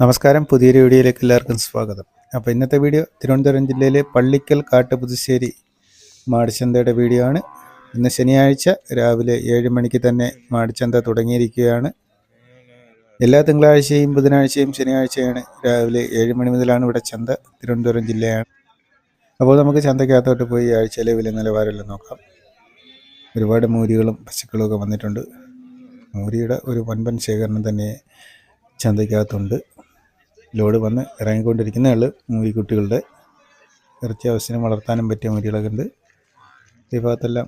നമസ്കാരം. പുതിയൊരു വീഡിയോയിലേക്ക് എല്ലാവർക്കും സ്വാഗതം. അപ്പോൾ ഇന്നത്തെ വീഡിയോ തിരുവനന്തപുരം ജില്ലയിലെ പള്ളിക്കൽ കാട്ടുപുതുശ്ശേരി മാടിച്ചന്തയുടെ വീഡിയോ ആണ്. ഇന്ന് ശനിയാഴ്ച രാവിലെ ഏഴ് മണിക്ക് തന്നെ മാടിച്ചന്ത തുടങ്ങിയിരിക്കുകയാണ്. എല്ലാ തിങ്കളാഴ്ചയും ബുധനാഴ്ചയും ശനിയാഴ്ചയാണ് രാവിലെ ഏഴ് മണി മുതലാണ് ഇവിടെ ചന്ത തിരുവനന്തപുരം ജില്ലയാണ്. അപ്പോൾ നമുക്ക് ചന്തയ്ക്കകത്തോട്ട് പോയി ആഴ്ചയിലെ വില നിലവാരമെല്ലാം നോക്കാം. ഒരുപാട് മൂരികളും പശുക്കളും ഒക്കെ വന്നിട്ടുണ്ട്. മൂരിയുടെ ഒരു വൻപൻ ശേഖരണം തന്നെ ചന്തയ്ക്കകത്തുണ്ട്. ലോഡ് വന്ന് ഇറങ്ങിക്കൊണ്ടിരിക്കുന്നേ ഉള്ളൂ മൂരിക്കുട്ടികളുടെ ഇറച്ചി ആവശ്യത്തിന് വളർത്താനും പറ്റിയ മൂരികളൊക്കെ ഉണ്ട്. ഈ ഭാഗത്തെല്ലാം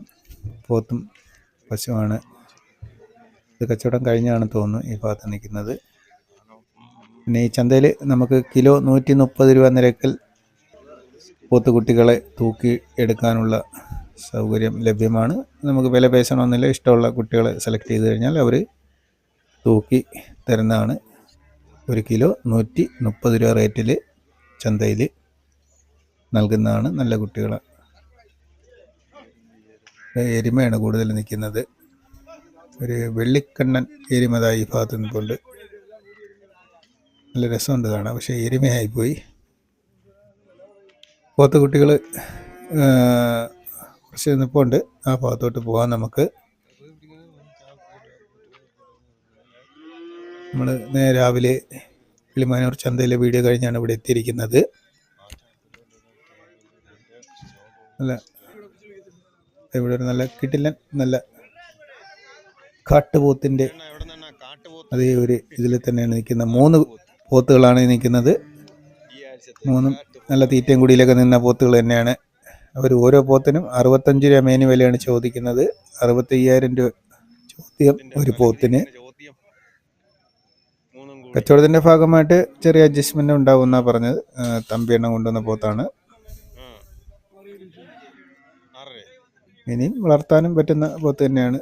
പോത്തും പശുവാണ് ഇത് കച്ചവടം കഴിഞ്ഞാണ് തോന്നുന്നു ഈ ഭാഗത്ത് നിൽക്കുന്നത്. പിന്നെ ഈ ചന്തയിൽ നമുക്ക് കിലോ നൂറ്റി മുപ്പത് രൂപ നിരക്കിൽ പോത്തുകുട്ടികളെ തൂക്കി എടുക്കാനുള്ള സൗകര്യം ലഭ്യമാണ്. നമുക്ക് വില പേശണമെന്നില്ല. ഇഷ്ടമുള്ള കുട്ടികളെ സെലക്ട് ചെയ്ത് കഴിഞ്ഞാൽ അവർ തൂക്കി തരുന്നതാണ്. ഒരു കിലോ നൂറ്റി മുപ്പത് രൂപ റേറ്റിൽ ചന്തയിൽ നൽകുന്നതാണ് നല്ല കുട്ടികൾ എരുമയാണ് കൂടുതൽ നിൽക്കുന്നത്. ഒരു വെള്ളിക്കണ്ണൻ എരുമതായി ഭാഗത്ത് നിൽപ്പുണ്ട് നല്ല രസമുണ്ട് കാണാം പക്ഷേ എരുമയായിപ്പോയി പോത്തുകുട്ടികൾ കുറച്ച് നിൽപ്പുണ്ട് ആ ഭാഗത്തോട്ട് പോകാൻ നമുക്ക്. നമ്മൾ രാവിലെ കിളിമാനൂർ ചന്തയിലെ വീഡിയോ കഴിഞ്ഞാണ് ഇവിടെ എത്തിയിരിക്കുന്നത്. അല്ല ഇവിടെ ഒരു നല്ല കിട്ടില്ല നല്ല കാട്ടുപോത്തിന്റെ അതേ ഒരു ഇതിൽ തന്നെയാണ് നിൽക്കുന്ന മൂന്ന് പോത്തുകളാണ് നിൽക്കുന്നത്. മൂന്നും നല്ല തീറ്റയും കുടിയിലൊക്കെ നിന്ന പോത്തുകൾ തന്നെയാണ്. അവർ ഓരോ പോത്തിനും അറുപത്തഞ്ച് രൂപ മേനി വിലയാണ് ചോദിക്കുന്നത്. അറുപത്തയ്യായിരം രൂപ ചോദ്യം ഒരു പോത്തിന്. കച്ചവടത്തിന്റെ ഭാഗമായിട്ട് ചെറിയ അഡ്ജസ്റ്റ്മെന്റ് ഉണ്ടാവും പറഞ്ഞത്. തമ്പി എണ്ണം കൊണ്ടുവന്ന പോത്താണ്. ഇനിയും വളർത്താനും പറ്റുന്ന പോത്ത് തന്നെയാണ്.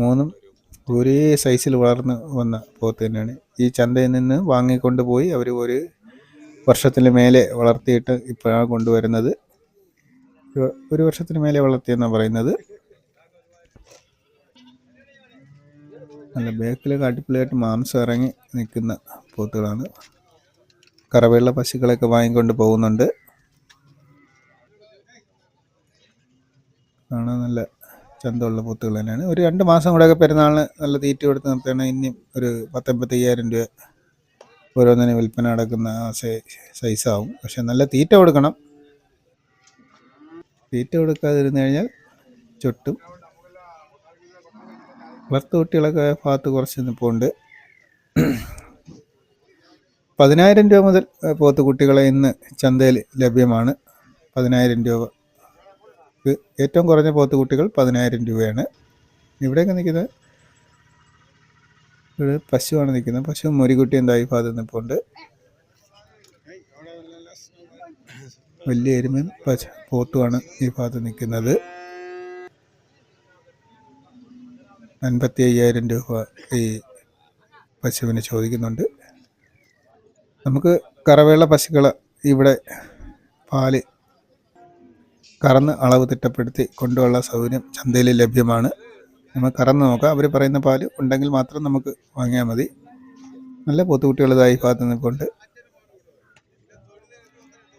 മൂന്നും ഒരേ സൈസിൽ വളർന്ന് വന്ന പോത്ത് തന്നെയാണ്. ഈ ചന്തയിൽ നിന്ന് വാങ്ങിക്കൊണ്ട് പോയി അവർ ഒരു വർഷത്തിന് മേലെ വളർത്തിയിട്ട് ഇപ്പോഴാണ് കൊണ്ടുവരുന്നത്. ഒരു വർഷത്തിന് മേലെ വളർത്തിയെന്നാണ് പറയുന്നത്. നല്ല ബേക്കിൽ അടിപൊളിയായിട്ട് മാംസം ഇറങ്ങി നിൽക്കുന്ന പോത്തുകളാണ്. കറവയുള്ള പശുക്കളൊക്കെ വാങ്ങിക്കൊണ്ട് പോകുന്നുണ്ട്. ആണ് നല്ല ചന്തമുള്ള പോത്തുകൾ തന്നെയാണ്. ഒരു രണ്ട് മാസം കൂടെയൊക്കെ പെരുന്നാളിന് നല്ല തീറ്റ കൊടുത്ത് നിർത്തുകയാണ്. ഇനിയും ഒരു പത്തൊമ്പത്തയ്യായിരം രൂപ ഓരോന്നിനും വിൽപ്പന നടക്കുന്ന സൈസാവും. പക്ഷെ നല്ല തീറ്റ കൊടുക്കണം. തീറ്റ കൊടുക്കാതിരുന്നു കഴിഞ്ഞാൽ ചുട്ടും. വളർത്തു കുട്ടികളൊക്കെ ഭാഗത്ത് കുറച്ച് നിൽപ്പുണ്ട് പതിനായിരം രൂപ മുതൽ പോത്ത് കുട്ടികളെ ഇന്ന് ചന്തയിൽ ലഭ്യമാണ്. പതിനായിരം രൂപ. ഏറ്റവും കുറഞ്ഞ പോത്ത് കുട്ടികൾ പതിനായിരം രൂപയാണ്. ഇവിടെയൊക്കെ നിൽക്കുന്നത് ഇവിടെ പശുവാണ് നിൽക്കുന്നത്. പശു മുരികുട്ടി എന്തായി ഭാഗത്ത് നിൽപ്പുണ്ട് വലിയ എരുമയും പോത്തുമാണ് ഈ ഭാഗത്ത് നിൽക്കുന്നത്. അൻപത്തി അയ്യായിരം രൂപ ഈ പശുവിന് ചോദിക്കുന്നുണ്ട്. നമുക്ക് കറവേള പശുക്കൾ ഇവിടെ പാൽ കറന്ന് അളവ് തിട്ടപ്പെടുത്തി കൊണ്ടുള്ള സൗകര്യം ചന്തയിൽ ലഭ്യമാണ്. നമ്മൾ കറന്ന് നോക്കാം. അവർ പറയുന്ന പാൽ ഉണ്ടെങ്കിൽ മാത്രം നമുക്ക് വാങ്ങിയാൽ മതി. നല്ല പൊത്തുകുട്ടികളതായി ഭാഗത്ത് നിൽക്കൊണ്ട്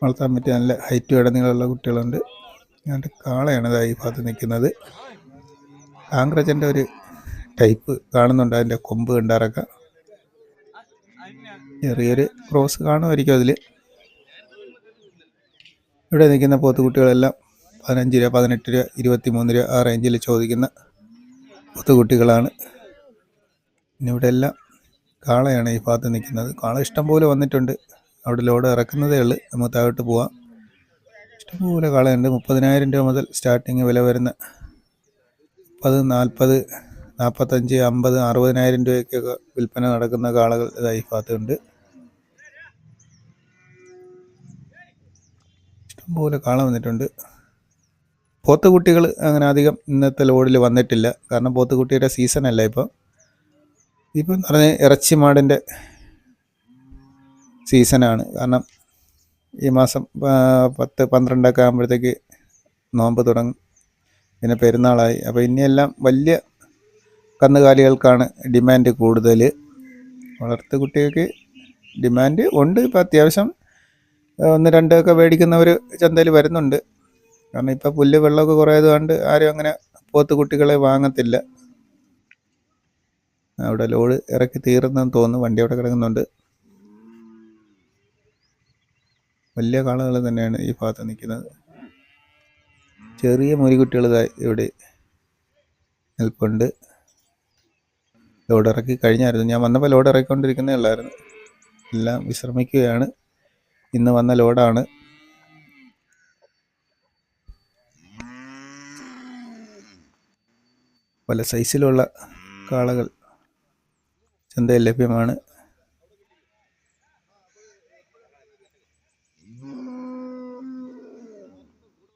വളർത്താൻ പറ്റിയ നല്ല ഹൈറ്റ് ഇടനീളമുള്ള കുട്ടികളുണ്ട്. എന്നിട്ട് കാളയാണ് ഇതായി ഭാഗത്ത് നിൽക്കുന്നത്. കാങ്ക്രജന്റെ ഒരു ടൈപ്പ് കാണുന്നുണ്ട് അതിന്റെ കൊമ്പ് കണ്ടാറൊക്കെ ചെറിയൊരു ക്രോസ് കാണുമായിരിക്കും അതിൽ ഇവിടെ നിൽക്കുന്ന പോത്തുകുട്ടികളെല്ലാം പതിനഞ്ച് രൂപ പതിനെട്ട് രൂപ ഇരുപത്തി മൂന്ന് രൂപ ആ റേഞ്ചിൽ ചോദിക്കുന്ന പോത്തുകുട്ടികളാണ്. പിന്നെ ഇവിടെ എല്ലാം കാളയാണ് ഈ ഭാഗത്ത് നിൽക്കുന്നത്. കാള ഇഷ്ടം പോലെ വന്നിട്ടുണ്ട്. അവിടെ ലോഡ് ഇറക്കുന്നതേ ഉള്ളൂ. നമുക്ക് താഴോട്ട് പോവാം. ഇഷ്ടംപോലെ കാളയുണ്ട്. മുപ്പതിനായിരം രൂപ മുതൽ സ്റ്റാർട്ടിങ് വില വരുന്ന മുപ്പത് നാൽപ്പത് നാൽപ്പത്തഞ്ച് അമ്പത് അറുപതിനായിരം രൂപയ്ക്കൊക്കെ വിൽപ്പന നടക്കുന്ന കാളകൾ ഇതായി ഭാഗത്തുണ്ട്. ഇഷ്ടംപോലെ കാള വന്നിട്ടുണ്ട്. പോത്തുകുട്ടികൾ അങ്ങനെ അധികം ഇന്നത്തെ ലോഡിൽ വന്നിട്ടില്ല. കാരണം പോത്തുകുട്ടിയുടെ സീസൺ അല്ല ഇപ്പം. ഇപ്പം എന്ന് പറഞ്ഞാൽ ഇറച്ചി മാടിന്റെ സീസണാണ് കാരണം ഈ മാസം പത്ത് പന്ത്രണ്ടൊക്കെ ആകുമ്പോഴത്തേക്ക് നോമ്പ് തുടങ്ങും. പിന്നെ പെരുന്നാളായി. അപ്പോൾ ഇനിയെല്ലാം വലിയ കന്നുകാലികൾക്കാണ് ഡിമാൻഡ് കൂടുതൽ. വളർത്തു കുട്ടികൾക്ക് ഡിമാൻഡ് ഉണ്ട്. ഇപ്പോൾ അത്യാവശ്യം ഒന്ന് രണ്ടൊക്കെ മേടിക്കുന്നവർ ചന്തയിൽ വരുന്നുണ്ട്. കാരണം ഇപ്പോൾ പുല്ല് വെള്ളമൊക്കെ കുറേ കൊണ്ട് ആരും അങ്ങനെ പോത്ത് കുട്ടികളെ വാങ്ങത്തില്ല. അവിടെ ലോഡ് ഇറക്കി തീർന്നെന്ന് തോന്നുന്നു. വണ്ടി അവിടെ കിടക്കുന്നുണ്ട്. വലിയ കാളകൾ തന്നെയാണ് ഈ ഭാഗത്ത് നിൽക്കുന്നത്. ചെറിയ മുരികുട്ടികൾ ഇവിടെ നിൽപ്പുണ്ട്. ലോഡ് ഇറക്കി കഴിഞ്ഞായിരുന്നു. ഞാൻ വന്നപ്പോൾ ലോഡ് ഇറക്കിക്കൊണ്ടിരിക്കുന്നേ ഉള്ളായിരുന്നു. എല്ലാം വിശ്രമിക്കുകയാണ്. ഇന്ന് വന്ന ലോഡാണ്. പല സൈസിലുള്ള കാളകൾ ചന്തയിൽ ലഭ്യമാണ്.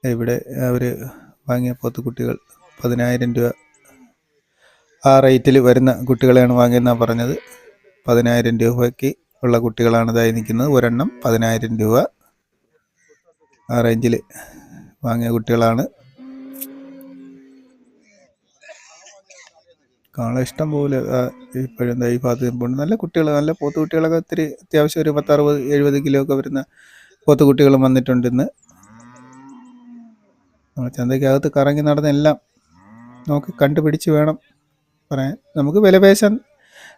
ഇവിടെ അവർ വാങ്ങിയ പോത്തുകുട്ടികൾ പതിനായിരം രൂപ ആ റേറ്റിൽ വരുന്ന കുട്ടികളെയാണ് വാങ്ങിയെന്നാണ് പറഞ്ഞത്. പതിനായിരം രൂപയ്ക്ക് ഉള്ള കുട്ടികളാണ് ഇതായി നിൽക്കുന്നത്. ഒരെണ്ണം പതിനായിരം രൂപ ആ റേഞ്ചിൽ വാങ്ങിയ കുട്ടികളാണ്. കാണാൻ ഇഷ്ടം പോലെ ഇപ്പോഴും ഈ ഭാഗത്ത് നിൽപ്പുണ്ട്. നല്ല കുട്ടികൾ നല്ല പോത്ത് കുട്ടികളൊക്കെ ഒത്തിരി അത്യാവശ്യം ഒരു പത്തറുപത് എഴുപത് കിലോ ഒക്കെ വരുന്ന പോത്ത് കുട്ടികളും വന്നിട്ടുണ്ട് ഇന്ന്. നമ്മൾ ചന്തയ്ക്കകത്ത് കറങ്ങി നടന്ന എല്ലാം നോക്കി കണ്ടുപിടിച്ച് വേണം പറയാൻ. നമുക്ക് വില പേശാൻ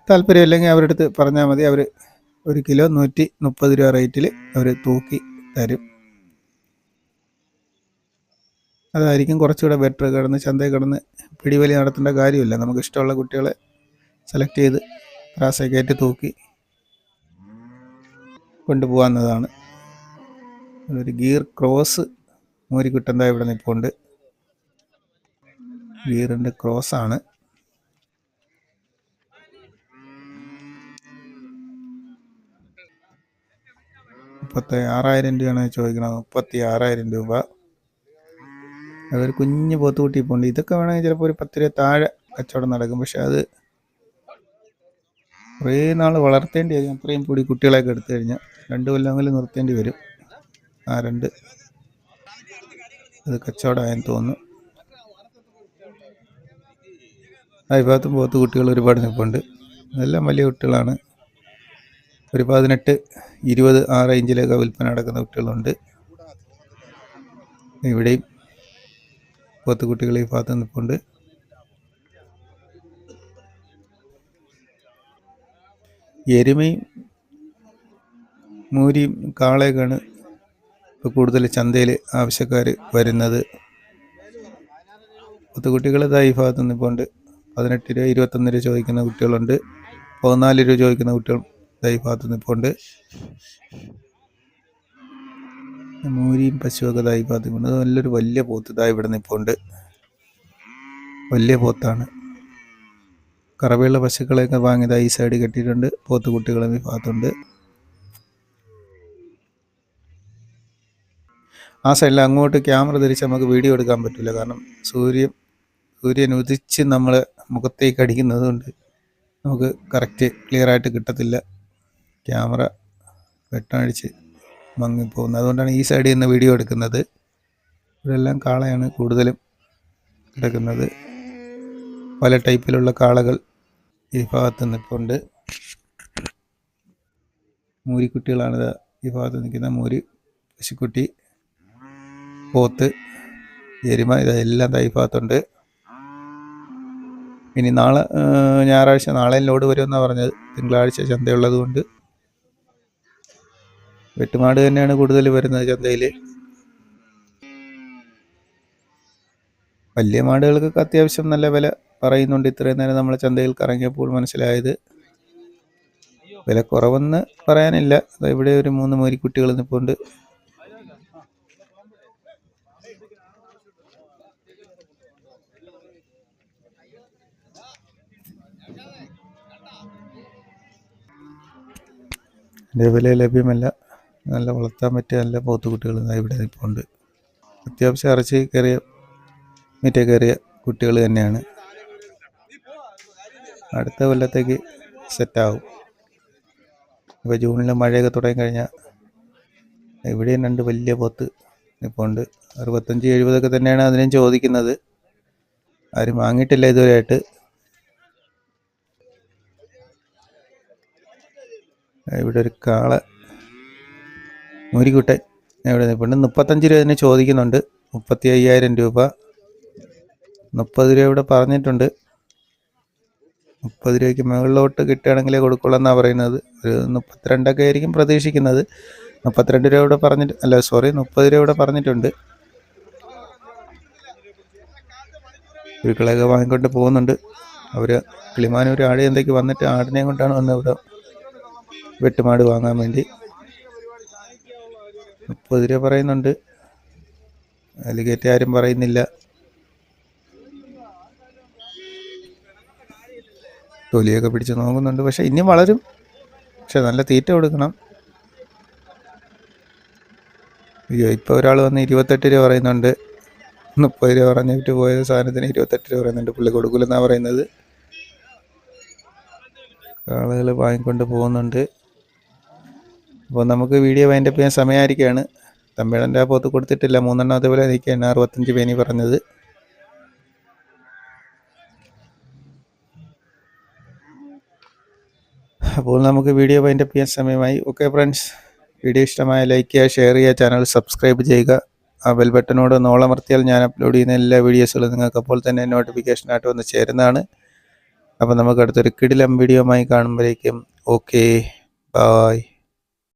താല്പര്യമില്ലെങ്കിൽ അവരുടെ അടുത്ത് പറഞ്ഞാൽ മതി. അവർ ഒരു കിലോ നൂറ്റി മുപ്പത് രൂപ റേറ്റിൽ അവർ തൂക്കി തരും. അതായിരിക്കും കുറച്ചുകൂടെ ബെറ്റർ കിടന്ന് ചന്തയിൽ കിടന്ന് പിടിവലി നടത്തേണ്ട കാര്യമില്ല. നമുക്ക് ഇഷ്ടമുള്ള കുട്ടികളെ സെലക്ട് ചെയ്ത് ത്രാസെ കയറ്റി തൂക്കി കൊണ്ടുപോകാവുന്നതാണ്. ഒരു ഗിയർ ക്രോസ് മൂരിക്കുട്ടന്താ ഇവിടെ നിൽപ്പുണ്ട് ഗിയറിന്റെ ക്രോസാണ് മുപ്പത്തി ആറായിരം രൂപയാണ് ചോദിക്കുന്നത് മുപ്പത്തി ആറായിരം രൂപ. അതൊരു കുഞ്ഞ് പോത്തുകുട്ടി പോകുന്നുണ്ട് ഇതൊക്കെ വേണമെങ്കിൽ ചിലപ്പോൾ ഒരു പത്ത് രൂപ താഴെ കച്ചവടം നടക്കും. പക്ഷെ അത് കുറേ നാൾ വളർത്തേണ്ടി വരും. അത്രയും കൂടി കുട്ടികളെയൊക്കെ എടുത്തു കഴിഞ്ഞാൽ രണ്ട് കൊല്ലമെങ്കിലും നിർത്തേണ്ടി വരും. ആ രണ്ട് അത് കച്ചവടമായെന്ന് തോന്നുന്നു. ആ വിഭാഗത്തും പോത്ത് കുട്ടികൾ ഒരുപാട് നിൽപ്പുണ്ട്. എല്ലാം വലിയ കുട്ടികളാണ്. ഒരു പതിനെട്ട് ഇരുപത് ആ റേഞ്ചിലൊക്കെ വിൽപ്പന നടക്കുന്ന കുട്ടികളുണ്ട്. ഇവിടെയും പത്ത് കുട്ടികൾ ഈ ഭാഗത്ത് നിൽപ്പുണ്ട്. എരുമയും മൂരിയും കാളയൊക്കെയാണ് ഇപ്പോൾ കൂടുതൽ ചന്തയിൽ ആവശ്യക്കാർ വരുന്നത്. പത്ത് കുട്ടികൾ ഇതാ ഈ ഭാഗത്ത് നിൽപ്പുണ്ട്. പതിനെട്ട് രൂപ ഇരുപത്തൊന്ന് രൂപ ചോദിക്കുന്ന കുട്ടികളുണ്ട്. പതിനാല് രൂപ ചോദിക്കുന്ന കുട്ടികൾ ഈ ഭാഗത്ത് നിൽപ്പുണ്ട്. മൂരിയും പശുവൊക്കെ ഇതായി ഭാഗത്ത് നിൽപ്പുണ്ട്. നല്ലൊരു വലിയ പോത്ത് ഇതാ ഇവിടെ നിൽപ്പുണ്ട്. വലിയ പോത്താണ്. കറവയുള്ള പശുക്കളെയൊക്കെ വാങ്ങിയത് ഈ സൈഡ് കെട്ടിയിട്ടുണ്ട്. പോത്ത് കുട്ടികളും ഈ ഭാഗത്തുണ്ട്. ആ സൈഡിൽ അങ്ങോട്ട് ക്യാമറ ധരിച്ച് നമുക്ക് വീഡിയോ എടുക്കാൻ പറ്റില്ല കാരണം സൂര്യൻ സൂര്യൻ ഉദിച്ച് നമ്മൾ മുഖത്തേക്ക് അടിക്കുന്നത് കൊണ്ട് നമുക്ക് കറക്റ്റ് ക്ലിയർ ആയിട്ട് കിട്ടത്തില്ല. ക്യാമറ വെട്ടമടിച്ച് മങ്ങിപ്പോകുന്നത്. അതുകൊണ്ടാണ് ഈ സൈഡിൽ നിന്ന് വീഡിയോ എടുക്കുന്നത്. ഇവരെല്ലാം കാളയാണ് കൂടുതലും കിടക്കുന്നത്. പല ടൈപ്പിലുള്ള കാളകൾ ഈ ഭാഗത്ത് നിൽപ്പുണ്ട് മൂരിക്കുട്ടികളാണ് ഇതാ ഈ ഭാഗത്ത് നിൽക്കുന്ന മൂരി പശുക്കുട്ടി പോത്ത് എരുമ ഇതെല്ലാം ഈ ഭാഗത്തുണ്ട്. ഇനി നാളെ ഞായറാഴ്ച നാളെ ലോഡ് വരുമെന്നാണ് പറഞ്ഞത്. തിങ്കളാഴ്ച ചന്തയുള്ളത് കൊണ്ട് വെട്ടുമാട് തന്നെയാണ് കൂടുതൽ വരുന്നത് ചന്തയിൽ വലിയ മാടുകൾക്കൊക്കെ അത്യാവശ്യം നല്ല വില പറയുന്നുണ്ട്. ഇത്രയും നേരം നമ്മൾ ചന്തയിൽ കറങ്ങിയപ്പോൾ മനസ്സിലായത്. വില കുറവെന്ന് പറയാനില്ല. ഇവിടെ ഒരു മൂന്ന് മോരിക്കുട്ടികൾ നിൽപ്പുണ്ട് എന്റെ വില ലഭ്യമല്ല. നല്ല വളർത്താൻ പറ്റിയ നല്ല പോത്തുകുട്ടികൾ ഇവിടെ നിൽപ്പുണ്ട് അത്യാവശ്യം ഇറച്ചി കയറിയ മീറ്റ കയറിയ കുട്ടികൾ തന്നെയാണ്. അടുത്ത കൊല്ലത്തേക്ക് സെറ്റാവും ഇപ്പോൾ ജൂണിൽ മഴയൊക്കെ തുടങ്ങി കഴിഞ്ഞാൽ ഇവിടെയും രണ്ട് വലിയ പോത്ത് നിൽപ്പുണ്ട് അറുപത്തഞ്ച് എഴുപതൊക്കെ തന്നെയാണ് അതിനും ചോദിക്കുന്നത്. ആരും വാങ്ങിയിട്ടില്ല ഇതുവരെയായിട്ട്. ഇവിടെ ഒരു കാള മുരിക്കുട്ടൻ. എവിടെ? നിൽപ്പുണ്ട് മുപ്പത്തഞ്ച് രൂപ തന്നെ ചോദിക്കുന്നുണ്ട്. മുപ്പത്തി അയ്യായിരം രൂപ. മുപ്പത് രൂപ ഇവിടെ പറഞ്ഞിട്ടുണ്ട്. മുപ്പത് രൂപയ്ക്ക് മുകളിലോട്ട് കിട്ടുകയാണെങ്കിലേ കൊടുക്കുള്ളൂ എന്നാണ് പറയുന്നത്. ഒരു മുപ്പത്തിരണ്ടൊക്കെ ആയിരിക്കും പ്രതീക്ഷിക്കുന്നത്. മുപ്പത്തിരണ്ട് രൂപ ഇവിടെ പറഞ്ഞിട്ട് അല്ല സോറി മുപ്പത് രൂപ ഇവിടെ പറഞ്ഞിട്ടുണ്ട്. കുരുക്കളെയൊക്കെ വാങ്ങിക്കൊണ്ട് പോകുന്നുണ്ട്. അവർ കിളിമാനൂർ ആട് എന്തൊക്കെ വന്നിട്ട് ആടിനെ കൊണ്ടാണ് വന്നത് ഇവിടെ. വെട്ടുമാട് വാങ്ങാൻ വേണ്ടി. മുപ്പത് രൂപ പറയുന്നുണ്ട്. കയറ്റി ആരും പറയുന്നില്ല. തൊലിയൊക്കെ പിടിച്ച് നോക്കുന്നുണ്ട്. പക്ഷെ ഇനി വളരും. പക്ഷെ നല്ല തീറ്റ കൊടുക്കണം. അയ്യോ ഇപ്പോൾ ഒരാൾ വന്ന് ഇരുപത്തെട്ട് രൂപ പറയുന്നുണ്ട്. മുപ്പത് രൂപ പറഞ്ഞിട്ട് പോയ സാധനത്തിന് ഇരുപത്തെട്ട് രൂപ പറയുന്നുണ്ട്. പുള്ളി കൊടുക്കില്ലെന്നാണ് പറയുന്നത്. ആളുകൾ വാങ്ങിക്കൊണ്ട് പോകുന്നുണ്ട്. അപ്പോൾ നമുക്ക് വീഡിയോ വൈൻഡപ്പ് ചെയ്യാൻ സമയമായിരിക്കുകയാണ് തമ്മിഴന്റെ ആ പോത്ത് കൊടുത്തിട്ടില്ല. മൂന്നെണ്ണം അതുപോലെ നിൽക്കുകയാണ് അറുപത്തഞ്ച് പേനി പറഞ്ഞത്. അപ്പോൾ നമുക്ക് വീഡിയോ വൈൻഡപ്പ് ചെയ്യാൻ സമയമായി. ഓക്കെ ഫ്രണ്ട്സ് വീഡിയോ ഇഷ്ടമായ ലൈക്ക് ചെയ്യുക ഷെയർ ചെയ്യുക ചാനൽ സബ്സ്ക്രൈബ് ചെയ്യുക. ആ ബെൽ ബട്ടനോട് നോളമർത്തിയാൽ ഞാൻ അപ്ലോഡ് ചെയ്യുന്ന എല്ലാ വീഡിയോസുകളും നിങ്ങൾക്ക് അപ്പോൾ തന്നെ നോട്ടിഫിക്കേഷനായിട്ട് വന്ന് ചേരുന്നതാണ്. അപ്പോൾ നമുക്ക് അടുത്തൊരു കിടിലം വീഡിയോമായി കാണുമ്പോഴേക്കും. Okay bye